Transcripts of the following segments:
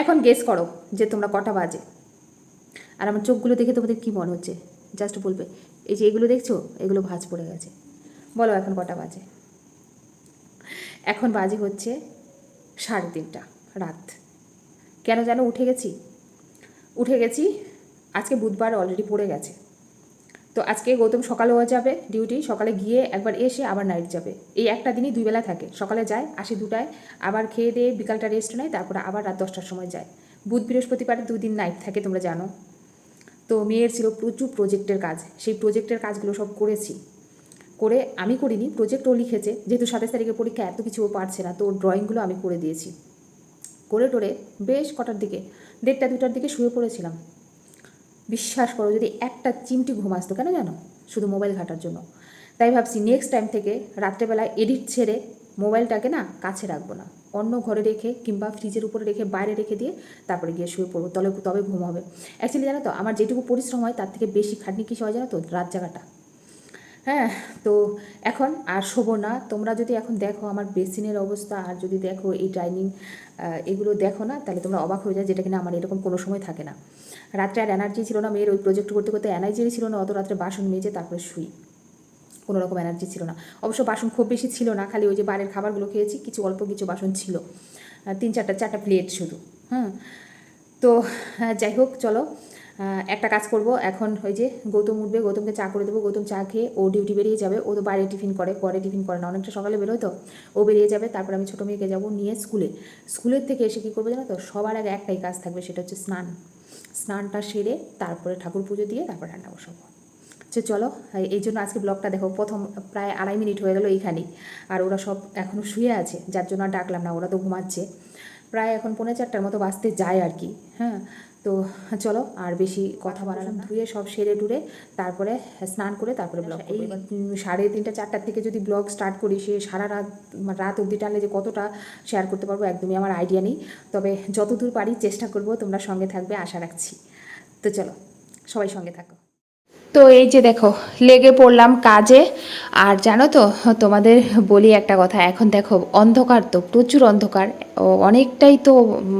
এখন গেস করো যে তোমরা কটা বাজে। আর আমার চোখগুলো দেখে তোমাদের কী মনে হচ্ছে? জাস্ট বলবে, এই যে এগুলো দেখছ? এগুলো ভাজ পড়ে গেছে। বলো এখন কটা বাজে? এখন বাজে হচ্ছে সাড়ে তিনটা, রাত। কেন যেন উঠে গেছি। উঠে গেছি, আজকে বুধবার অলরেডি পড়ে গেছে। তো আজকে গৌতম সকালে সকালেও যাবে ডিউটি সকালে গিয়ে একবার এসে আবার নাইট যাবে। এই একটা দিনই দুইবেলা থাকে। সকালে যায়, আসে দুটায়, আবার খেয়ে দিয়ে বিকালটা রেস্ট নেয়, তারপরে আবার রাত দশটার সময় যায়। বুধ বৃহস্পতিবার দুই দিন নাইট থাকে, তোমরা জানো। তো মেয়ের ছিল প্রচুর প্রজেক্টের কাজ। সেই প্রজেক্টের কাজগুলো সব করেছি। করে আমি করিনি প্রজেক্টও লিখেছে। যেহেতু সাতাশ তারিখে পরীক্ষা, এত কিছু ও পারছে না। তো ওর ড্রয়িংগুলো আমি করে দিয়েছি। করে টোরে বেশ কটার দিকে, দেড়টা দুটার দিকে শুয়ে পড়েছিলাম। বিশ্বাস করো, যদি একটা চিমটি ঘুম আসতো, কেন জানো? শুধু মোবাইল ঘাটার জন্য। তাই ভাবছি নেক্সট টাইম থেকে রাত্রেবেলায় এডিট ছেড়ে মোবাইলটাকে না কাছে রাখব না। অন্য ঘরে রেখে কিংবা ফ্রিজের উপরে রেখে বাইরে রেখে দিয়ে তারপরে গিয়ে শুয়ে পড়ব। তবে তবে ঘুম হবে। অ্যাকচুয়ালি জানো তো, আমার যেটুকু পরিশ্রম হয় তার থেকে বেশি খাটনি কিছু হয় জানো তো? রাত জাগাটা। হ্যাঁ তো এখন আর শোবো না। তোমরা যদি এখন দেখো আমার বেসিনের অবস্থা, আর যদি দেখো এই ডাইনিং এগুলো দেখো না, তাহলে তোমরা অবাক হয়ে যায় যেটা কিনা আমার এরকম কোনো সময় থাকে না। রাত্রে আর এনার্জি ছিল না, মেয়ের ওই প্রজেক্ট করতে করতে এনার্জি ছিল না, অত রাত্রে বাসন মেজে তারপরে শুই। কোনো রকম এনার্জি ছিল না। অবশ্য বাসন খুব বেশি ছিল না, খালি ওই যে বাড়ির খাবারগুলো খেয়েছি, কিছু অল্প কিছু বাসন ছিল। তিন চারটা চারটা প্লেট শুধু হ্যাঁ তো যাই হোক, চলো। একটা কাজ করব, এখন ওই যে গৌতম উঠবে, গৌতমকে চা করে দেবো, গৌতম চা খেয়ে ও ডিউটি বেরিয়ে যাবে, ও তো বাইরে টিফিন করে, পরে টিফিন করে না, অনেকটা সকালে বেরোয় তো। ও বেরিয়ে যাবে, তারপর আমি ছোটো মেয়েকে যাব নিয়ে স্কুলে স্কুলের থেকে এসে কী করব জানো তো, সবার আগে একটাই কাজ থাকবে, সেটা হচ্ছে স্নান। স্নানটা সেরে তারপরে ঠাকুর পুজো দিয়ে তারপর রান্না বসাবো। আচ্ছা চলো, এই- জন্য আজকে ব্লগটা দেখো, প্রথম প্রায় আড়াই মিনিট হয়ে গেল এইখানেই আর ওরা সব এখনও শুয়ে আছে, যার জন্য ডাকলাম না, ওরা তো ঘুমাচ্ছে। প্রায় এখন পৌনে চারটার মতো বাঁচতে যায় আর কি হ্যাঁ? তো চলো আর বেশি কথা বাড়ালাম। ধুয়ে সব সেরে টুরে তারপরে স্নান করে তারপরে ব্লগ এই সাড়ে তিনটা চারটার থেকে যদি ব্লগ স্টার্ট করি সে সারা রাত মানে রাত অবধি টানলে যে কতটা শেয়ার করতে পারব একদমই আমার আইডিয়া নেই। তবে যতদূর পারি চেষ্টা করব তোমরা সঙ্গে থাকবে আশা রাখছি। তো চলো সবাই সঙ্গে থাকো। তো এই যে দেখো, লেগে পড়লাম কাজে। আর জানো তো, তোমাদের বলি একটা কথা, এখন দেখো অন্ধকার তো, প্রচুর অন্ধকার অনেকটাই তো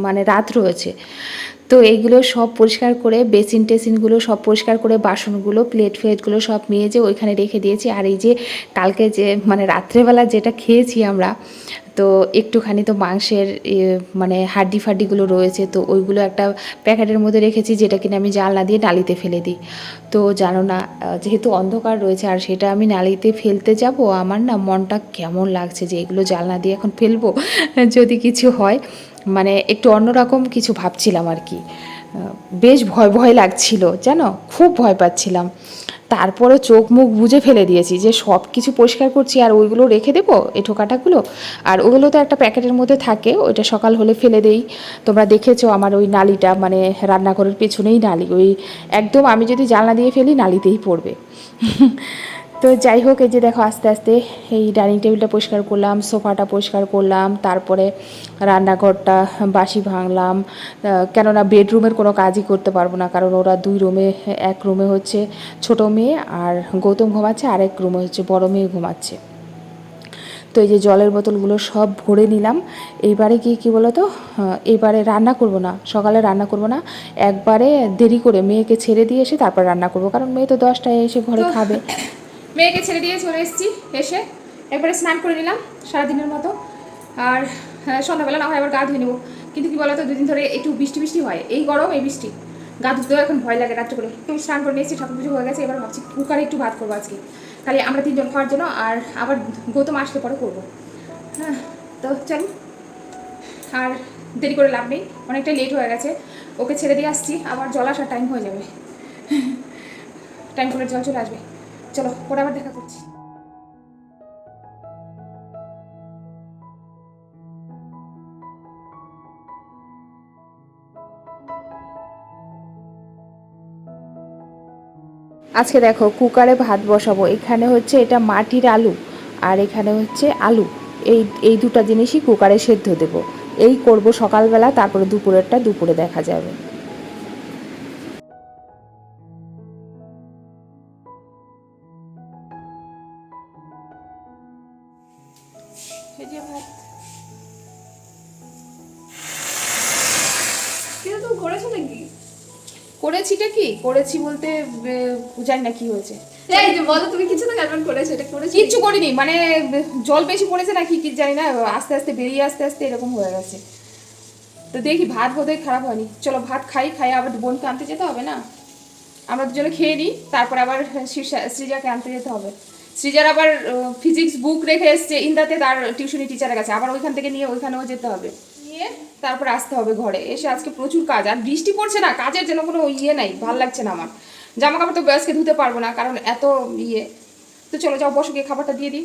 মানে রাত রয়েছে। তো এইগুলো সব পরিষ্কার করে, বেসিন টেসিনগুলো সব পরিষ্কার করে, বাসনগুলো, প্লেট ফ্লেটগুলো সব নিয়ে যে ওইখানে রেখে দিয়েছি। আর এই যে কালকে যে মানে রাত্রেবেলা যেটা খেয়েছি আমরা তো একটুখানি তো মাংসের মানে হাড্ডি ফাড্ডিগুলো রয়েছে, তো ওইগুলো একটা প্যাকেটের মধ্যে রেখেছি যেটা কিনা আমি জাল না দিয়ে নালিতে ফেলে দিই। তো জানো না যেহেতু অন্ধকার রয়েছে আর সেটা আমি নালিতে ফেলতে যাব, আমার না মনটা কেমন লাগছে যে এগুলো জালনা দিয়ে এখন ফেলব, যদি কিছু হয়। মানে একটু অন্যরকম কিছু ভাবছিলাম আর কি। বেশ ভয় ভয় লাগছিল, জানো? খুব ভয় পাচ্ছিলাম। তারপরে চোখ মুখ বুঝে ফেলে দিয়েছি যে সব কিছু পরিষ্কার করছি আর ওইগুলো রেখে দেবো, এই ঠোকাটাগুলো আর ওগুলো তো একটা প্যাকেটের মধ্যে থাকে, ওইটা সকাল হলে ফেলে দেই। তোমরা দেখেছ আমার ওই নালিটা মানে রান্নাঘরের পেছনেই নালি, ওই একদম আমি যদি জানলা দিয়ে ফেলি নালিতেই পড়বে। তো যাই হোক এই যে দেখো আস্তে আস্তে এই ডাইনিং টেবিলটা পরিষ্কার করলাম সোফাটা পরিষ্কার করলাম তারপরে রান্নাঘরটা বাসি ভাঙলাম কেননা বেডরুমের কোনো কাজই করতে পারব না কারণ ওরা দুই রুমে এক রুমে হচ্ছে ছোট মেয়ে আর গৌতম ঘুমাচ্ছে আর এক রুমে হচ্ছে বড় মেয়ে ঘুমাচ্ছে। তো এই যে জলের বোতলগুলো সব ভরে নিলাম। এইবারে কি কি বলো তো এইবারে রান্না করব না সকালে রান্না করব না একবারে দেরি করে মেয়েকে ছেড়ে দিয়ে এসে তারপর রান্না করব কারণ মেয়ে তো দশটায় এসে ঘরে খাবে। মেয়েকে ছেড়ে দিয়ে চলে এসেছি এসে একবারে স্নান করে নিলাম সারাদিনের মতো। আর আহ, সন্ধ্যাবেলা না হয় আবার গা ধুয়ে নেব। কিন্তু কি বলতো দুদিন ধরে একটু বৃষ্টি বৃষ্টি হয়। এই গরম এই বৃষ্টি। গা ধুতেও এখন ভয় লাগে রাত্রে করে। একটু স্নান করে নিয়েছি ঠাকুর পুজো হয়ে গেছে এবার ভাবছি কুকারে একটু ভাত করব আজকে। তাহলে আমরা তিনজন খাওয়ার জন্য আর আবার গৌতম আসলে পরে করব। হ্যাঁ তো চল। আর দেরি করে লাভ নেই অনেকটা লেট হয়ে গেছে। ওকে ছেড়ে দিয়ে আসছি আবার জল আসার টাইম হয়ে যাবে। টাইম করে জল চলে আসবে। চলো, পরে আবার দেখা করছি। আজকে দেখো, কুকারে ভাত বসাবো। এখানে হচ্ছে এটা মাটির আলু, আর এখানে হচ্ছে আলু। এই এই দুটো জিনিসই কুকারে সেদ্ধ দেব। এই করব সকালবেলা, তারপরে দুপুরেরটা দুপুরে দেখা যাবে। করেছি বলতে জানি না কি হয়েছে। এই যে বলো তুমি কিছু তো ক্যালকুলেট করেছ এটা করেছ কিচ্ছু করিনি মানে জল বেশি পড়েছে না কি কি জানি না আস্তে আস্তে বেরিয়ে আস্তে আস্তে এরকম হয়ে গেছে। তো দেখি ভাত বোধহয় খারাপ হয়নি। চলো ভাত খাই খাই আবার বোনকে আনতে যেতে হবে না? আমরা দুজনে খেয়ে নিই তারপর আবার সৃজাকে আনতে যেতে হবে। সৃজার আবার ফিজিক্স বুক রেখে এসছে ইন্দাতে তার টিউশনি টিচারের কাছে। আবার ওইখান থেকে নিয়ে ওইখানেও যেতে হবে। নিয়ে তারপর আসতে হবে ঘরে। এসে আজকে প্রচুর কাজ। আর বৃষ্টি পড়ছে না কাজের যেন কোনো ইয়ে নাই ভালো লাগছে না আমার। জামা কাপড় তো আজকে ধুতে পারব না কারণ এত ইয়ে। তো চলো যাও বসো গিয়ে খাবারটা দিয়ে দিই।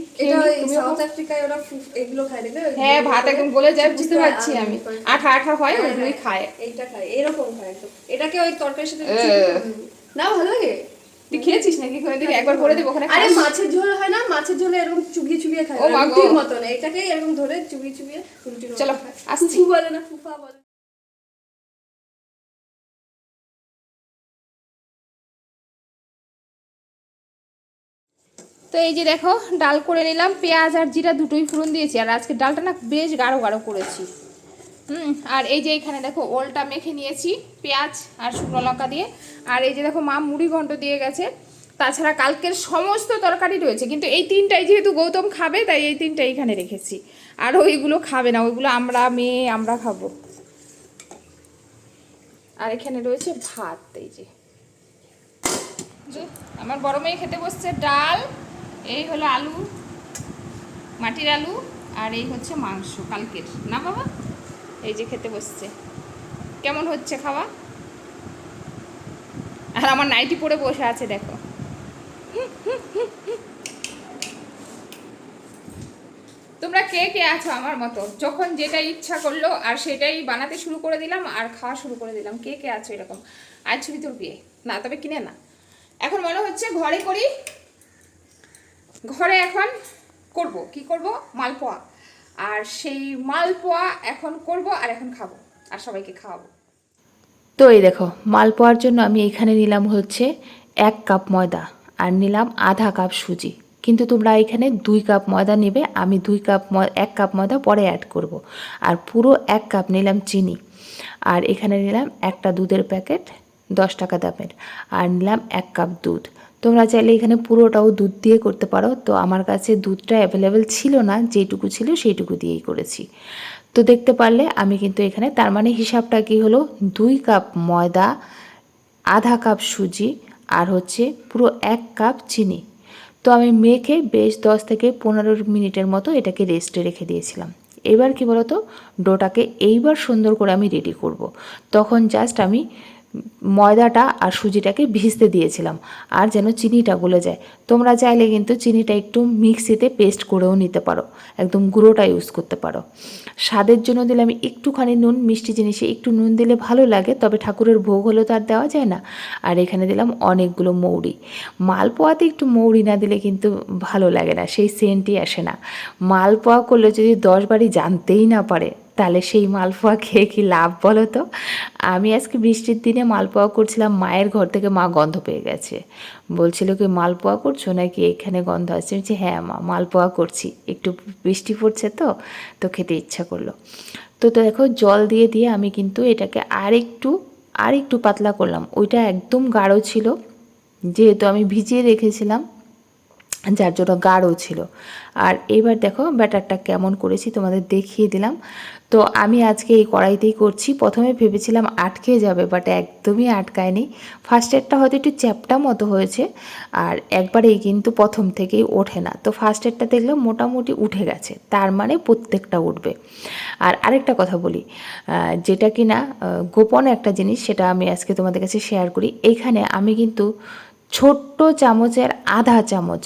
হ্যাঁ ভাত একদম গলে যায় বুঝতে পারছি আমি আমি- আঠা আঠা হয় হ্যাঁ, ওইগুলোই হ্যাঁ, খায়। এইটা খায় এরকম খায় এটাকে ওই তরকারির সাথে না ভালো লাগে? তুই খেয়েছিস নাকি? দিন একবার করে দেবো ওখানে আরে মাছের ঝোল হয় না? মাছের ঝোলে এরকম চুবিয়ে চুবিয়ে খায়। ও মা গো। মতন এটাকে এরকম ধরে চুবিয়ে চুবিয়ে চলো, আসছি। বলে না ফুফা বলে তো এই যে দেখো ডাল করে নিলাম পেঁয়াজ আর জিরা দুটোই ফোড়ন দিয়েছি আর আজকে ডালটা না বেশ গাঢ় গাঢ় করেছি। হুম আর এই যে এখানে দেখো ওলটা মেখে নিয়েছি পেঁয়াজ আর শুকনো লঙ্কা দিয়ে। আর এই যে দেখো মা মুড়ি ঘন্ট দিয়ে গেছে, তাছাড়া কালকের সমস্ত তরকারি রয়েছে, কিন্তু এই তিনটাই যেহেতু গৌতম খাবে, তাই এই তিনটাই এখানে রেখেছি। আর ওইগুলো খাবে না, ওইগুলো আমরা মেয়ে, আমরা খাব। আর এখানে রয়েছে ভাত, এই যে। আমার বড় মেয়ে খেতে বসছে ডাল, এই হলো আলু, মাটির আলু, আর এই হচ্ছে মাংস, কালকের। না বাবা? এই যে খেতে বসছে। কেমন হচ্ছে খাওয়া? আর আমার নাইটি পরে বসে আছে, দেখো। তোমরা কে কে আছো আমার মতো? যখন যেটা ইচ্ছা করল আর সেটাই বানাতে শুরু করে দিলাম আর খাওয়া শুরু করে দিলাম। কে কে আছো এরকম? আর ছবি তোর বিয়ে। না, তবে কিনে না। এখন মনে হচ্ছে ঘরে করি? ঘরে এখন করব। কি করব? মালপোয়া। আর সেই মালপোয়া এখন করব আর এখন খাব। আর সবাইকে খাওয়াবো। তো এই দেখো, মাল মালপোয়ার জন্য আমি এখানে নিলাম হচ্ছে এক কাপ ময়দা আর নিলাম আধা কাপ সুজি। কিন্তু তোমরা এখানে দুই কাপ ময়দা নেবে, আমি দুই কাপ এক কাপ ময়দা পরে অ্যাড করব। আর পুরো এক কাপ নিলাম চিনি। আর এখানে নিলাম একটা দুধের প্যাকেট, দশ টাকা দামের। আর নিলাম এক কাপ দুধ। তোমরা চাইলে এখানে পুরোটাও দুধ দিয়ে করতে পারো। তো আমার কাছে দুধটা অ্যাভেলেবেল ছিল না, যেটুকু ছিল সেইটুকু দিয়েই করেছি। তো দেখতে পারলে আমি কিন্তু এখানে, তার মানে হিসাবটা কি হলো? দুই কাপ ময়দা, আধা কাপ সুজি আর হচ্ছে পুরো এক কাপ চিনি। তো আমি মেখে বেশ দশ থেকে পনেরো মিনিটের মতো এটাকে রেস্টে রেখে দিয়েছিলাম। এবার কি বলতো? ডোটাকে এইবার সুন্দর করে আমি রেডি করব। তখন জাস্ট আমি ময়দাটা আর সুজিটাকে ভিজতে দিয়েছিলাম। আর যেন চিনিটা গলে যায়। তোমরা চাইলে কিন্তু চিনিটা একটু মিক্সিতে পেস্ট করেও নিতে পারো। একদম গুঁড়োটা ইউজ করতে পারো। স্বাদের জন্য দিলে আমি একটুখানি নুন, মিষ্টি জিনিসে একটু নুন দিলে ভালো লাগে, তবে ঠাকুরের ভোগ হলেও তো আর দেওয়া যায় না। আর এখানে দিলাম অনেকগুলো মৌরি। মালপোয়াতে একটু মৌরি না দিলে কিন্তু ভালো লাগে না, সেই সেন্টই আসে না। মালপোয়া করলে যদি দশ বারই জানতেই না পারে তাহলে সেই মালপোয়া খেয়ে কি লাভ বলো তো? আমি আজকে বৃষ্টির দিনে মালপোয়া করছিলাম মায়ের ঘর থেকে মা গন্ধ পেয়ে গেছে। বলছিল কি মালপোয়া করছ নাকি এখানে গন্ধ আসছে? বলছি, হ্যাঁ মা মালপোয়া করছি। একটু বৃষ্টি পড়ছে তো তো খেতে ইচ্ছা করল। তো তো দেখো জল দিয়ে দিয়ে আমি কিন্তু এটাকে আর একটু আর একটু পাতলা করলাম। ওইটা একদম গাঢ় ছিল যেহেতু আমি ভিজিয়ে রেখেছিলাম যার জন্য গাঢ় ছিল। আর এবার দেখো ব্যাটারটা কেমন করেছি তোমাদের দেখিয়ে দিলাম। তো আমি আজকে এই কড়াইতেই করছি। প্রথমে ভেবেছিলাম আটকে যাবে বাট একদমই আটকায়নি। ফার্স্ট এডটা হয়তো একটু চ্যাপটা মতো হয়েছে, আর একবারেই কিন্তু প্রথম থেকেই ওঠে না। তো ফার্স্ট এডটা দেখলাম মোটামুটি উঠে গেছে, তার মানে প্রত্যেকটা উঠবে। আর আরেকটা কথা বলি যেটা কি না গোপন একটা জিনিস সেটা আমি আজকে তোমাদের কাছে শেয়ার করি। এইখানে আমি কিন্তু ছোট্ট চামচের আধা চামচ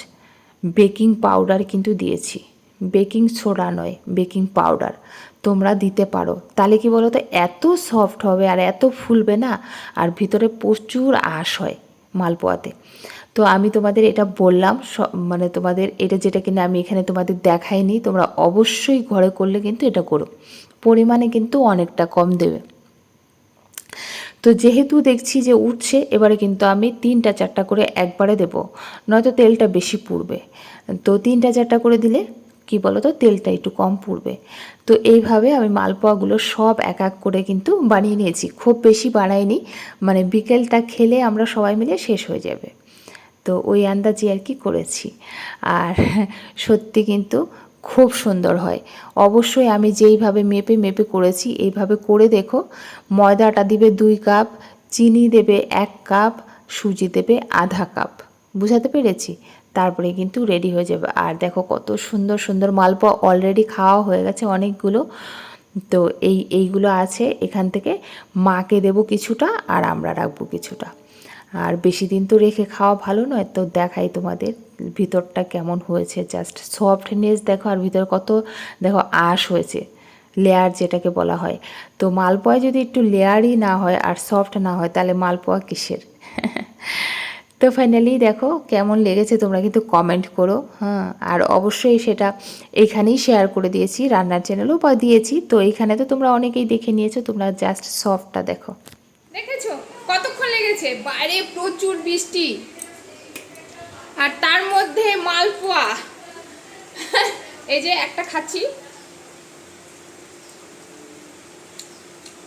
বেকিং পাউডার কিন্তু দিয়েছি। বেকিং সোডা নয় বেকিং পাউডার তোমরা দিতে পারো। তাহলে কি বলো তো এত সফট হবে আর এত ফুলবে না? আর ভিতরে প্রচুর আঁশ হয় মালপোয়াতে। তো আমি তোমাদের এটা বললাম মানে তোমাদের এটা যেটা কিনা আমি এখানে তোমাদের দেখাইনি, তোমরা অবশ্যই ঘরে করলে কিন্তু এটা করো। পরিমাণে কিন্তু অনেকটা কম দেবে। তো যেহেতু দেখছি যে উঠছে, এবারে কিন্তু আমি তিনটা চারটা করে একবারে দেব, নয়তো তেলটা বেশি পুড়বে। তো তিনটা চারটা করে দিলে কি বলো তো তেলটা একটু কম পুড়বে। তো এইভাবে আমি মালপোয়াগুলো সব এক এক করে কিন্তু বানিয়ে নিয়েছি। খুব বেশি বানাইনি মানে বিকেলটা খেলে আমরা সবাই মিলে শেষ হয়ে যাবে। তো ওই আন্দাজে আর কি করেছি। আর সত্যি কিন্তু খুব সুন্দর হয়। অবশ্যই আমি যেইভাবে মেপে মেপে করেছি, এইভাবে করে দেখো, ময়দাটা দিবে দুই কাপ, চিনি দেবে এক কাপ, সুজি দেবে আধা কাপ। বুঝাতে পেরেছি? তারপরে কিন্তু রেডি হয়ে যাবে। আর দেখো কত সুন্দর সুন্দর মালপোয়া অলরেডি খাওয়া হয়ে গেছে অনেকগুলো। তো এই, এইগুলো আছে, এখান থেকে মাকে দেবো কিছুটা আর আমরা রাখব কিছুটা। আর বেশি দিন তো রেখে খাওয়া ভালো নয়, তো দেখাই তোমাদের ভিতরটা কেমন হয়েছে। জাস্ট সফটনেস দেখো আর ভিতরে কত দেখো আঁশ হয়েছে লেয়ার যেটাকে বলা হয়। তো মালপোয়া যদি একটু লেয়ারই না হয় আর সফট না হয়, তাহলে মালপোয়া কিসের? তো ফাইনালি দেখো কেমন লেগেছে, তোমরা কিন্তু কমেন্ট করো হ্যাঁ আর অবশ্যই সেটা এখানেই শেয়ার করে দিয়েছি, রান্নার চ্যানেলও বা দিয়েছি, তো এইখানে তো তোমরা অনেকেই দেখে নিয়েছো, তোমরা জাস্ট সফটটা দেখো। দেখেছ? কতক্ষণ লেগেছে? বাইরে প্রচুর বৃষ্টি। আর তার মধ্যে মালপোয়া। এই যে একটা খাচ্ছি।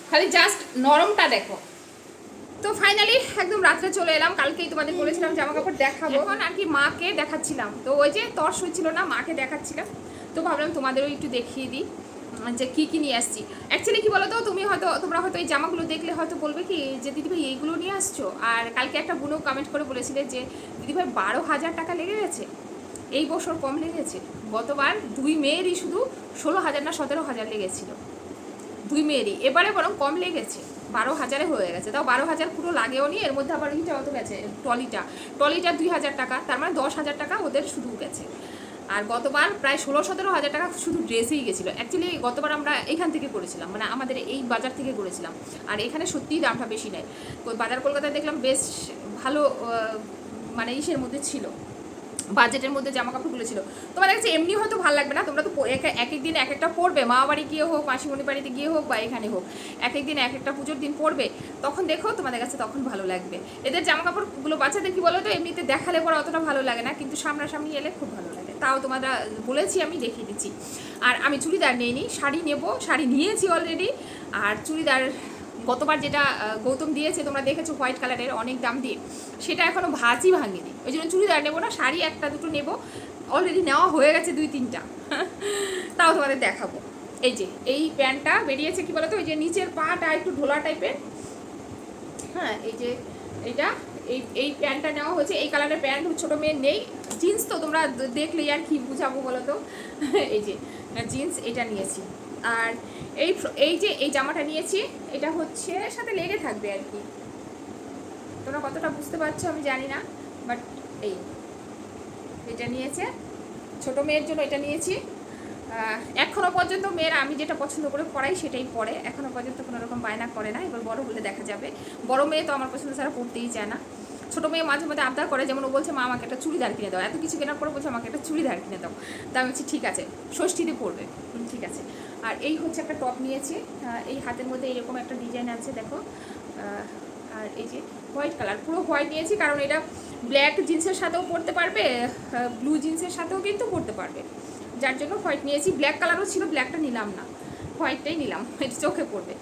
খালি জাস্ট নরমটা দেখো। তো ফাইনালি একদম রাত্রে চলে এলাম। কালকেই তোমাদের বলেছিলাম জামা কাপড় দেখাবো। এখন আর কি মাকে দেখাচ্ছিলাম। তো ওই যে তর হচ্ছিল না, মাকে দেখাচ্ছিলাম। তো ভাবলাম তোমাদেরও একটু দেখিয়ে দিই যে কী কী নিয়ে আসছি। অ্যাকচুয়ালি কি বলতো, তুমি হয়তো, তোমরা হয়তো এই জামাগুলো দেখলে হয়তো বলবে কি, যে দিদিভাই এইগুলো নিয়ে আসছো? আর কালকে একটা বুনো কমেন্ট করে বলেছিলে যে, দিদিভাই বারো হাজার টাকা লেগে গেছে। এই বছর কম লেগেছে। গতবার দুই মেয়েরই শুধু ষোলো হাজার না, সতেরো হাজার লেগেছিল। দুই মেয়েরই। এবারে বরং কম লেগেছে। বারো হাজারে হয়ে গেছে। তাও বারো হাজার পুরো লাগেও নি। এর মধ্যে আবার ইটা অত গেছে, ট্রলিটা। ট্রলিটা দুই হাজার টাকা। তার মানে দশ হাজার টাকা ওদের শুধু গেছে। আর গতবার প্রায় ষোলো সতেরো হাজার টাকা শুধু ড্রেসেই গেছিল। অ্যাকচুয়ালি গতবার আমরা এখান থেকে করেছিলাম। মানে আমাদের এই বাজার থেকে করেছিলাম। আর এখানে সত্যিই দামটা বেশি নেয়। বাজার কলকাতায় দেখলাম বেশ ভালো মানে ইসের মধ্যে ছিল। বাজেটের মধ্যে জামা কাপড়গুলো ছিল। তোমার কাছে এমনি হয়তো ভালো লাগবে না, তোমরা তো এক এক এক দিন এক একটা পড়বে মা বাড়ি গিয়ে হোক মাসিমণি বাড়িতে গিয়ে হোক বা এখানে হোক এক এক দিন এক একটা পুজোর দিন পড়বে তখন দেখো তোমাদের কাছে তখন ভালো লাগবে। এদের জামা কাপড়গুলো বাচ্চাদের কি বলো তো এমনিতে দেখালে পরে অতটা ভালো লাগে না, কিন্তু সামনাসামনি এলে খুব ভালো লাগে। তাও তোমরা বলেছি আমি, দেখিয়ে দিচ্ছি। আর আমি চুড়িদার নিইনি, শাড়ি নেব, শাড়ি নিয়েছি অলরেডি আর চুড়িদার গতবার যেটা গৌতম দিয়েছে, তোমরা দেখেছ হোয়াইট কালারের অনেক দাম দিয়ে। সেটা এখনও ভাজই ভাঙেনি। ওই জন্য চুড়িদার নেব না, শাড়ি একটা দুটো নেব। অলরেডি নেওয়া হয়ে গেছে দুই, তিনটা। তাও তোমাদের দেখাবো। এই যে, এই প্যান্টটা বেরিয়েছে কি বলতো? ওই যে নিচের পাটা একটু ঢোলা টাইপের হ্যাঁ এই যে এইটা, এই এই প্যান্টটা নেওয়া হয়েছে। এই কালারের প্যান্ট ছোটো মেয়ের নেই। জিন্স তো তোমরা দেখলেই আর কি বুঝাবো বলো তো এই যে জিন্স এটা নিয়েছি। আর এই এই যে এই জামাটা নিয়েছি এটা হচ্ছে সাথে লেগে থাকবে আর কি। তোমরা কতটা বুঝতে পারছ আমি জানি না বাট এই। এটা নিয়েছে। ছোট মেয়ের জন্য এটা নিয়েছি। আহ, এখনও পর্যন্ত মেয়েরা আমি যেটা পছন্দ করে পড়াই সেটাই পড়ে। এখনও পর্যন্ত কোনো রকম বায়না করে না এবার বড় হলে দেখা যাবে। বড় মেয়ে তো আমার পছন্দ ছাড়া পড়তেই চায় না। ছোটো মেয়ে মাঝে মধ্যে আবদার করে যেমন ও বলছে মা আমাকে একটা চুড়িদার কিনে দাও। এত কিছু কেনার পরে বলছে আমাকে একটা চুড়িদার কিনে দাও। তা আমি বলছি ঠিক আছে। ষষ্ঠীতে পড়বে। ঠিক আছে। আর এই হচ্ছে একটা টপ নিয়েছি। এই হাতের মধ্যে এরকম একটা ডিজাইন আছে, দেখো। আর এই যে হোয়াইট কালার পুরো হোয়াইট নিয়েছি কারণ এটা ব্ল্যাক জিন্সের সাথেও পরতে পারবে ব্লু জিন্সের সাথেও কিন্তু পরতে পারবে। যার জন্য হোয়াইট নিয়েছি। ব্ল্যাক কালারও ছিল ব্ল্যাকটা নিলাম না। হোয়াইটটাই নিলাম, এটা চোখে পড়বে।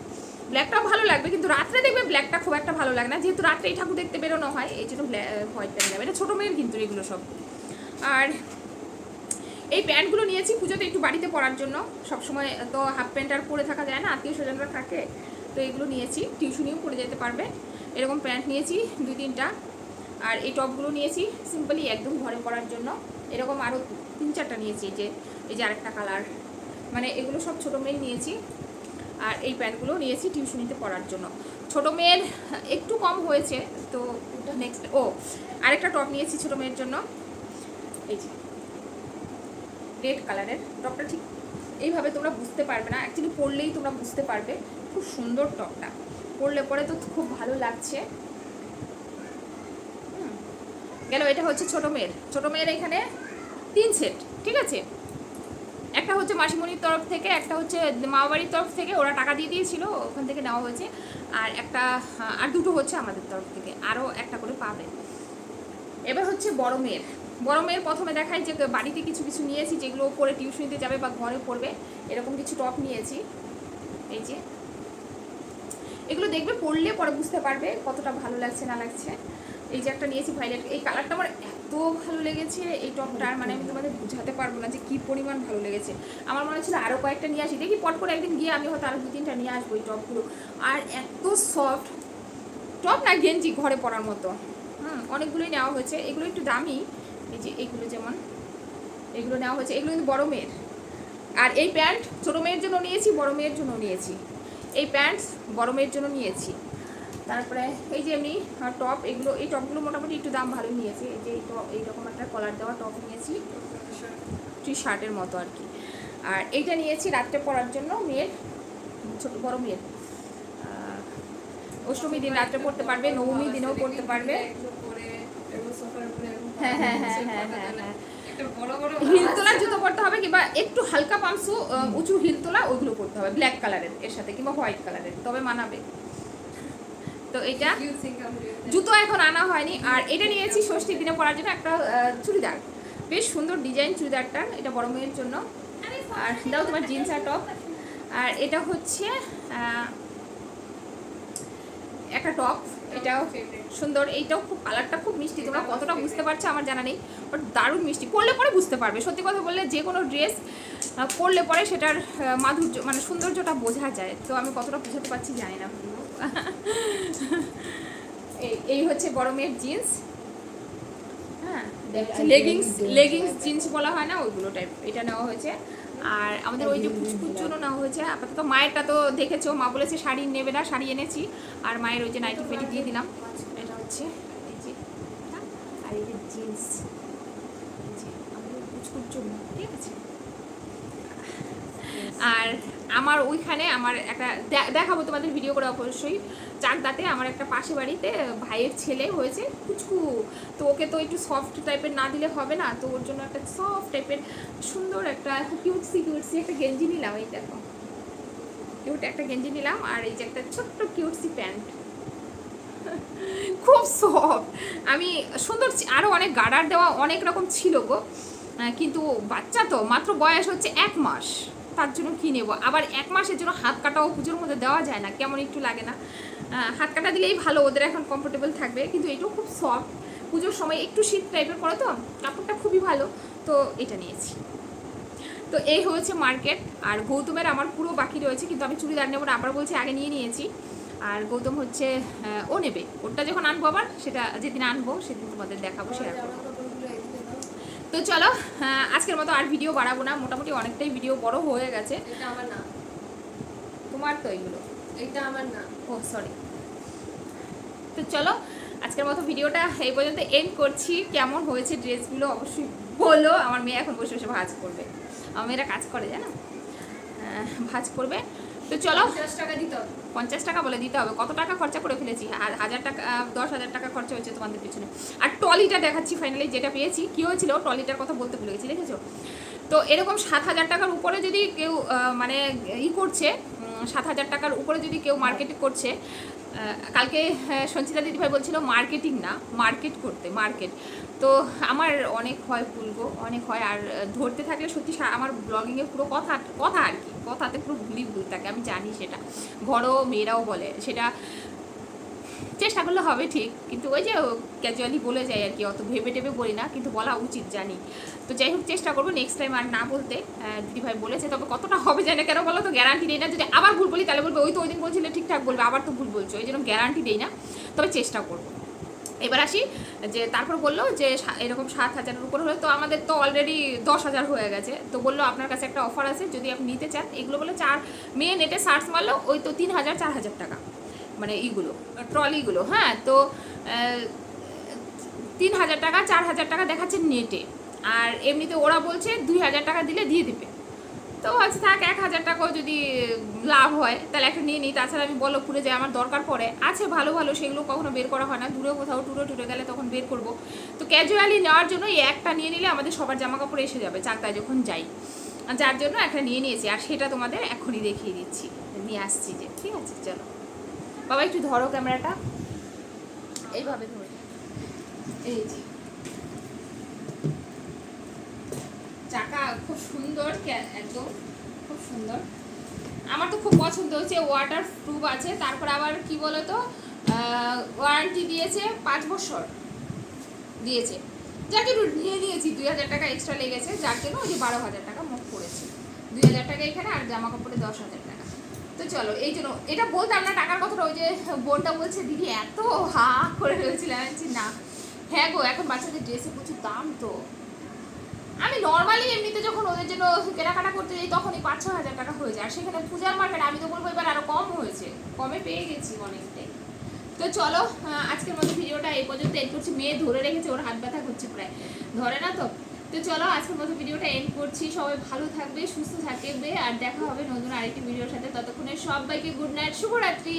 ব্ল্যাকটাও ভালো লাগবে, কিন্তু রাত্রে দেখবে ব্ল্যাকটা খুব একটা ভালো লাগে না। যেহেতু রাত্রে এই ঠাকুর দেখতে বেরোনো হয়, এই জন্য ব্ল্যাক হোয়াইটটা নিলাম। এটা ছোটো মেয়ের কিন্তু এগুলো সব। আর এই প্যান্টগুলো নিয়েছি পুজোতে একটু বাড়িতে পরার জন্য। সবসময় তো হাফ প্যান্ট আর পরে থাকা যায় না, আত্মীয় স্বজনরা থাকে, তো এগুলো নিয়েছি। টিউশনিও পরে যেতে পারবে। এরকম প্যান্ট নিয়েছি, দুই তিনটা। আর এই টপগুলো নিয়েছি সিম্পলি একদম ঘরে পরার জন্য। এরকম আরও তিন চারটা নিয়েছি যে, এই যে আরেকটা কালার মানে এগুলো সব ছোটো মেয়ে নিয়েছি। আর এই প্যান্টগুলো নিয়েছি টিউশনিতে পড়ার জন্য। ছোটো মেয়ের একটু কম হয়েছে, তো নেক্সট ও, আরেকটা টপ নিয়েছি ছোটো মেয়ের জন্য। এই যে। রেড কালারের টপটা ঠিক এইভাবে তোমরা বুঝতে পারবে না। অ্যাকচুয়ালি পরলেই তোমরা বুঝতে পারবে। খুব সুন্দর টপটা। পরলে পরে তো খুব ভালো লাগছে। গেল, এটা হচ্ছে ছোট মেয়ের। ছোট মেয়ের এখানে তিন সেট ঠিক আছে? একটা হচ্ছে মাসিমণির তরফ থেকে, একটা হচ্ছে মামাবাড়ির তরফ থেকে, ওরা টাকা দিয়ে দিয়েছিল, ওখান থেকে নেওয়া হয়েছে। আর একটা, আর দুটো হচ্ছে আমাদের তরফ থেকে। আরও একটা করে পাবে। এবার হচ্ছে বড় মেয়ের। মেয়ের প্রথমে দেখাই যে বাড়িতে কিছু কিছু নিয়েছি, যেগুলো পরে টিউশনিতে যাবে বা ঘরে পড়বে, এরকম কিছু টপ নিয়েছি। এই যে। এগুলো দেখবে, পড়লে পরে বুঝতে পারবে কতটা ভালো লাগছে, না লাগছে। এই যে একটা নিয়েছি ভাইলেট এই কালারটা আমার এত ভালো লেগেছে, এই টপটার মানে আমি তোমাদের বুঝাতে পারব না যে কী পরিমাণ ভালো লেগেছে। আমার মনে হচ্ছিল আরও কয়েকটা নিয়ে আসি। দেখি পট একদিন গিয়ে আমি হয়তো আরও দু তিনটা নিয়ে আসব এই টপগুলো। আর এত সফট টপ না গেঞ্জি ঘরে পরার মতো। হুম, অনেকগুলোই নেওয়া হয়েছে। এগুলো একটু দামি। এই যে এইগুলো যেমন, এগুলো নেওয়া হয়েছে। এগুলো কিন্তু বড় মেয়ের। আর এই প্যান্ট ছোটো মেয়ের জন্য নিয়েছি, বড় মেয়ের জন্য নিয়েছি। এই প্যান্ট বড় মেয়ের জন্য নিয়েছি। তারপরে এই যে এমনি টপ, এগুলো, এই টপগুলো মোটামুটি একটু দাম ভালো নিয়েছি। এই যে এই টপ এইরকম একটা কলার দেওয়া টপ নিয়েছি। টি শার্টের মতো আর কি। আর এইটা নিয়েছি রাত্রে পরার জন্য মেয়ের, ছোটো, বড় মেয়ের। অষ্টমী দিন রাত্রে পড়তে পারবে নবমী দিনেও পড়তে পারবে। হ্যাঁ হ্যাঁ হ্যাঁ হ্যাঁ হ্যাঁ হ্যাঁ হিল তোলা জুতো পরতে হবে কিংবা একটু হালকা পামসু উঁচু হিল তোলা ওইগুলো পরতে হবে। ব্ল্যাক কালারের এর সাথে, কিংবা হোয়াইট কালারের তবে মানাবে। তো এটা জুতো এখন আনা হয়নি। আর এটা নিয়েছি ষষ্ঠীর দিনে পরার জন্য একটা চুড়িদার। বেশ সুন্দর ডিজাইন চুড়িদারটা, এটা বড় মেয়ের জন্য। আর দাও তোমার জিন্স আর টপ। আর এটা হচ্ছে একটা টপ এটাও সুন্দর এইটাও খুব কালারটা খুব মিষ্টি তোমরা কতটা বুঝতে পারছ আমার জানা নেই বাট দারুণ মিষ্টি পরলে পরে বুঝতে পারবে সত্যি কথা বললে যে কোনো ড্রেস পরলে পরে সেটার মাধুর্য মানে সৌন্দর্যটা বোঝা যায় তো আমি কতটা বুঝাতে পারছি জানি না। এই এই হচ্ছে বড় মেয়ের জিন্স হ্যাঁ লেগিংস লেগিংস জিন্স বলা হয় না ওইগুলো টাইপ এটা নেওয়া হয়েছে। আর আমাদের ওই যে কুচকুচ জন্য নেওয়া হয়েছে আপাতত মায়েরটা তো দেখেছ মা বলেছে শাড়ি নেবে না শাড়ি এনেছি। আর মায়ের ওই যে নাইটি ফেটি দিয়ে দিলাম। এটা হচ্ছে এই যে আর এই যে জিন্স। এই যে আমাদের কুচকুচ জন্য ঠিক আছে? আর আমার ওইখানে আমার একটা দেখাবো তোমাদের ভিডিও করে অবশ্যই। চাকদাতে আমার একটা পাশে বাড়িতে ভাইয়ের ছেলে হয়েছে, কুচকু। তো ওকে তো একটু সফট টাইপের না দিলে হবে না, তো ওর জন্য একটা সফট টাইপের সুন্দর একটা কিউটসি কিউটসি একটা গেঞ্জি নিলাম, এই দেখো। কিউট একটা গেঞ্জি নিলাম, আর এই যে একটা ছোট্ট কিউটসি প্যান্ট। খুব সফট আমি সুন্দর আরও অনেক গার্ডার দেওয়া অনেক রকম ছিল গো। কিন্তু বাচ্চা তো, মাত্র বয়স হচ্ছে এক মাস। তার জন্য কী নেব? আবার এক মাসের জন্য হাত কাটাও পুজোর মধ্যে দেওয়া যায় না, কেমন একটু লাগে না। হাত কাটা দিলেই ভালো ওদের এখন কমফোর্টেবল থাকবে কিন্তু এটাও খুব সফট পুজোর সময় একটু শীত টাইপের পরে তো কাপড়টা খুবই ভালো। তো এটা নিয়েছি। তো এই হয়েছে মার্কেট আর গৌতমের আমার পুরো বাকি রয়েছে কিন্তু আমি চুড়িদার নেব আবার বলছি আগে নিয়ে নিয়েছি। আর গৌতম হচ্ছে ও নেবে। ওটা যখন আনব আবার সেটা যেদিন আনব সেদিন তোমাদের দেখাবো শেয়ার করব। তো চলো আজকের মতো আর ভিডিও বাড়াবো না। মোটামুটি অনেকটাই ভিডিও বড় হয়ে গেছে। এটা আমার না। তোমার তো এইগুলো। এটা আমার না। ও সরি তো চলো আজকের মতো ভিডিওটা এই পর্যন্ত এন্ড করছি। কেমন হয়েছে ড্রেসগুলো অবশ্যই বলো। আমার মেয়ে এখন বসে বসে ভাজ করবে। আমার মেয়েরা কাজ করে জানো? ভাজ করবে। তো চলো পঞ্চাশ টাকা দিতে হবে। পঞ্চাশ টাকা বলে দিতে হবে। কত টাকা খরচা করে ফেলেছি? আর হাজার টাকা দশ হাজার টাকা খরচা হয়েছে তোমাদের পিছনে। আর ট্রলিটা দেখাচ্ছি ফাইনালি যেটা পেয়েছি। কী হয়েছিল? ট্রলিটার কথা বলতে ভুলে গেছি দেখেছ? তো এরকম সাত হাজার টাকার উপরে যদি কেউ মানে ই করছে সাত হাজার টাকার উপরে যদি কেউ মার্কেট করছে কালকে সঞ্চিতা দিদিভাই বলছিল মার্কেটিং না মার্কেট করতে মার্কেট তো আমার অনেক হয় ভুলবো, অনেক হয়, আর ধরতে থাকলে সত্যি আমার ব্লগিংয়ে পুরো কথা কথা আর কি, কথাতে পুরো ভুলই ভুল থাকে আমি জানি সেটা। বড় মেয়েরাও বলে, সেটা চেষ্টা করলে হবে ঠিক। কিন্তু ওই যে ক্যাজুয়ালি বলে যায় আর কি অত ভেবে টেবে বলি না কিন্তু বলা উচিত জানি। তো যাই হোক চেষ্টা করব নেক্সট টাইম আর না বলতে। আহ, দিদিভাই বলেছে তবে কতটা হবে জানে কেন বলো তো? গ্যারান্টি দেই না। যদি আবার ভুল বলি তাহলে বলবে ওই তো ওই দিন বলছিলে ঠিকঠাক বলবে আবার তো ভুল বলছো। ওই জন্য গ্যারান্টি দেই না। তবে চেষ্টা করব। এবার আসি যে তারপর বলল যে এরকম সাত হাজারের উপর হলে তো আমাদের তো অলরেডি দশ হাজার হয়ে গেছে। তো বলল আপনার কাছে একটা অফার আছে যদি আপনি নিতে চান এগুলো বলে চার মেয়ে নেটে সার্চ মারলো ওই তো তিন হাজার চার হাজার টাকা। মানে ইগুলো ট্রলিগুলো হ্যাঁ তো তিন হাজার টাকা, চার হাজার টাকা দেখাচ্ছে নেটে আর এমনিতে ওরা বলছে দুই হাজার টাকা দিলে দিয়ে দেবে। তো হচ্ছে থাক, এক হাজার টাকাও যদি লাভ হয়, তাহলে একটা নিয়ে নিই তাছাড়া আমি বল্লভপুরে যে আমার দরকার পড়ে। আছে ভালো ভালো, সেগুলো কখনো বের করা হয় না। দূরে কোথাও টুরে টুরে গেলে তখন বের করব। তো ক্যাজুয়ালি নেওয়ার জন্য এই একটা নিয়ে নিলে আমাদের সবার জামা কাপড় এসে যাবে চাকদায় যখন যাই। যার জন্য একটা নিয়ে নিয়েছি। আর সেটা তোমাদের এখনই দেখিয়ে দিচ্ছি। নিয়ে আসছি যে, ঠিক আছে, চলো। বাবা, একটু ধরো ক্যামেরাটা। এইভাবে ধরে। এই যে। চাকা খুব সুন্দর একদম খুব সুন্দর। আমার তো খুব পছন্দ হচ্ছে ওয়াটার প্রুফ আছে। তারপর আবার কি বলতো? ওয়ারেন্টি দিয়েছে, পাঁচ বছর দিয়েছে। জন্য নিয়ে নিয়েছি, দুই হাজার টাকা এক্সট্রা লেগেছে। যার জন্য ওই যে বারো হাজার টাকা মোট পড়েছে। দুই হাজার টাকা এখানে আর জামা কাপড়ে দশ হাজার টাকা। তো চলো এই জন্য এটা বলতাম না টাকার কথাটা ওই যে বোনটা বলছে দিদি এত হা করে আমি বলছি, না। হ্যাঁ গো এখন বাচ্চাদের ড্রেসে প্রচুর দাম তো। আমি নর্মালি এমনিতে যখন ওদের জন্য কেনাকাটা করতে যাই তখনই পাঁচ ছ হাজার টাকা হয়ে যায়। আর সেখানে পূজার মার্কেট আমি তো বলব এবার আরও কম হয়েছে। কমে পেয়ে গেছি অনেকটাই। তো চলো আজকের মতো ভিডিওটা এই পর্যন্ত এন্ড করছি। মেয়ে ধরে রেখেছে ওর হাত ব্যথা করছে প্রায়। ধরে না তো? তো চলো, আজকের মতো ভিডিওটা এন্ড করছি। সবাই ভালো থাকবে, সুস্থ থাকবে, আর দেখা হবে নতুন আরেকটি ভিডিওর সাথে। ততক্ষণে সবাইকে গুড নাইট শুভরাত্রি।